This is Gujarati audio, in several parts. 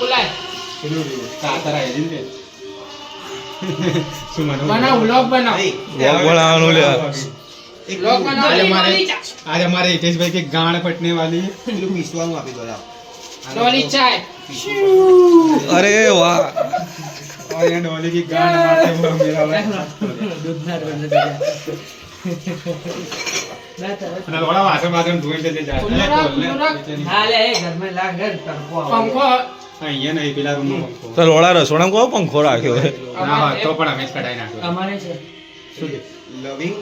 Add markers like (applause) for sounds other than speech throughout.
કુલાય પેલું કાતર આવી ને બનાવ. વ્લોગ બનાવ વ્લોગ બનાવવાનું લે. વ્લોગ બનાવ. આજે મારે આજે મારે હિતેશભાઈ કે ગાણ પટને વાલી પેલું પીસવાનું આપી દો ડોલી ચાય. અરે વાહ. और ये डोली की गांड मारते हुए मेरा दूध ना बंद ना थोड़ा वासन वासन धोई ले जा हाल है घर में ला घर पंखो અહીંયા નહીં પેલા રૂમ નો પંખો તો લોડા રસોડામાં કહો પંખો રાખ્યો છે ના હોય તો પણ અમે જ કઢાઈ નાખ્યો અમારે છે શું કે લવિંગ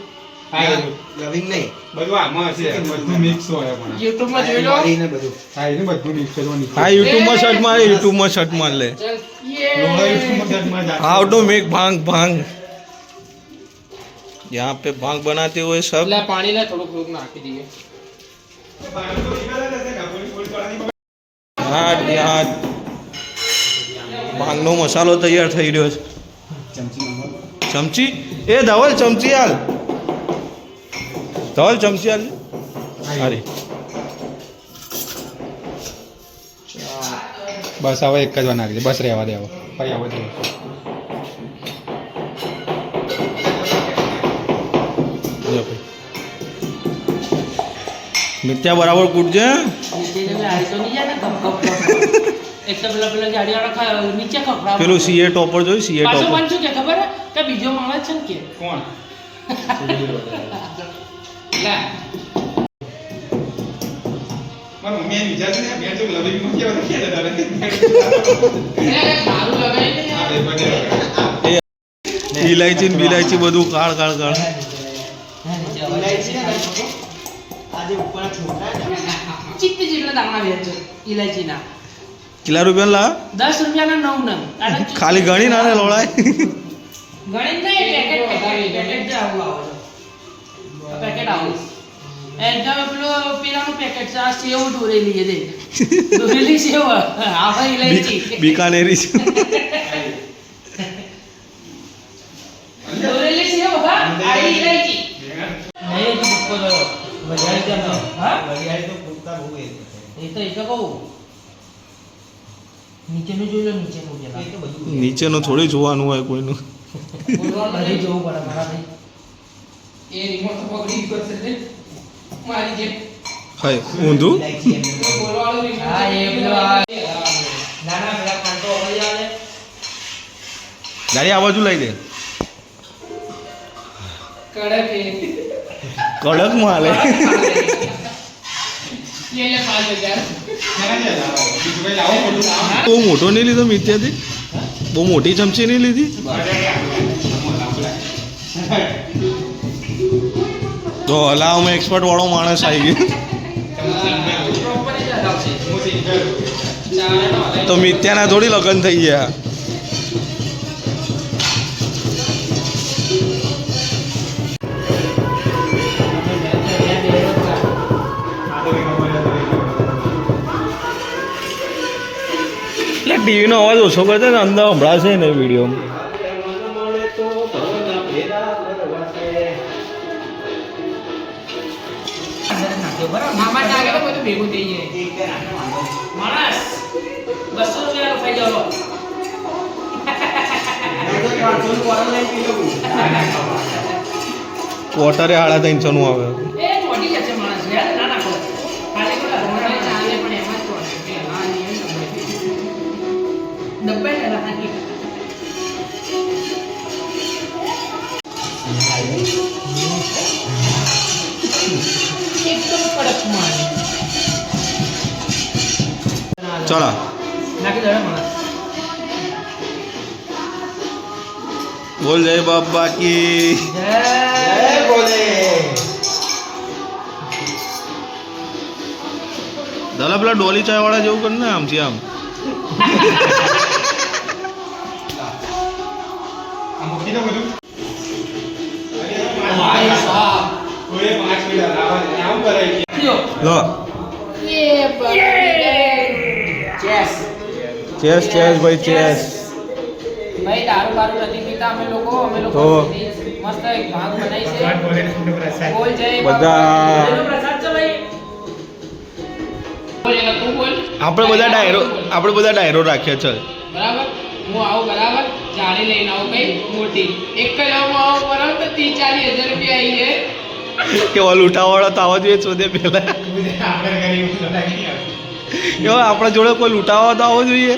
હા, એ બધું. લવિંગ નહીં બધું આમાં હશે બધું મિક્સ હોય પણ યુટ્યુબ માં જોઈ લો વાળીને બધું હા એને બધું મિક્સ છે તો નીચે. હા યુટ્યુબમાં સર્ચ મારે યુટ્યુબમાં સર્ચ માર લે ચલ લોડા યે યુટ્યુબમાં search માં જાતે. How to make bhang bhang यहाँ पे भांग बनाते हुए सब એટલે પાણી લે થોડુંક થોડુંક નાખી દઈએ હાથ હાથ ભાંગનો મસાલો તૈયાર થઈ રહ્યો છે. ચમચી? એ ધવલ ચમચી હાલ ધવલ ચમચી હાલ અરે. બસ હવે એક જ વાર નાખી દે. બસ રહેવા દે હવે. પછી આવો જોઈએ. જો ભાઈ. મિર્ચા બરાબર કૂટજે. તો પેલા પેલા ગાડીવાળા ખા- નીચે ખખડાવે. પેલું સીએ ટોપર જોયું? સીએ પાછો ટોપર મને શું કે ખબર? કે બીજો માણસ છે ને કે. કોણ? લે. મારી ને, તો લવિંગ લગાવી. ઇલાયચી ને બિલાયચી બધું કાળ કાળ કાળ ઇલાયચી ને આજે ઉપરના છોકરા ને જેટલા દાણા વેચો ઇલાયચીના કેટલા રૂપિયા લા દસ રૂપિયાના નવ ચિત્તી- ખાલી ગણી ના લોળાય. ગણી નહીં પેકેટ પેકેટ પેકેટ જે આવું આવે છે. પેકેટ આવું. એ પેલું પેલાનું પેકેટ છે. આ સેવ દોરેલી છે દોરેલી સેવ. આપણે ઇલાયચી બીકાનેરી છે દોરેલી સેવ હા? આ ઇલાયચી નહીં તો ઉપર વધારે હા? વધારે તો પૂરતા બહુ એ. એ તો એ તો કહું. નીચેનું જોઈ લો નીચેનું પેલા તો બધું નીચેનું થોડી જોવાનું હોય કોઈનું. બોલવા બધે જોવું પડે મારા ભાઈ. એ રિમોટ પકડી ગયો છે મારી જેમ. હાય ઊંધું? બોલવાળો રિમોટ હા એ બધો ના ના કાંટો અવાજ આવે. ગાડી આવાજુ લઈ દે કડક કડકમાં આલે લે લે 5000 બહુ મોટો નહીં લીધો મિત્યાથી બહુ મોટી ચમચી નહીં લીધી? તો હલાવમાં એક્સપર્ટ વાળો માણસ આવી ગયો. તો મિત્યાના થોડી લગ્ન થઈ ગયા. ટીવીનો અવાજ ઓછો કરશે ને અંદર સંભળાશે ને વીડિયો ક્વાર્ટરે સાડા ત્રણસો નું બધું ચલો બોલ જય બાબા કી દાદા પેલા ડોલી ચાય વાળા જેવું કર ને આમ છે આમ (laughs) આપણે બધા ડાયરો આપણે બધા ડાયરો રાખ્યા છે. બરાબર? હું આવું બરાબર? જાળી લઈને આવો કઈ મોટી. એક કલાકમાં આવો બરાબર તો ત્રીસ ચાલીસ હજાર રૂપિયા આવી કે ઓલ ઉઠાવાળો તો આવવા જોઈએ શોધે પહેલા એવું આપણા જોડે કોઈ લૂંટાવા તો આવો જોઈએ.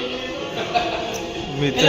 મિત્ર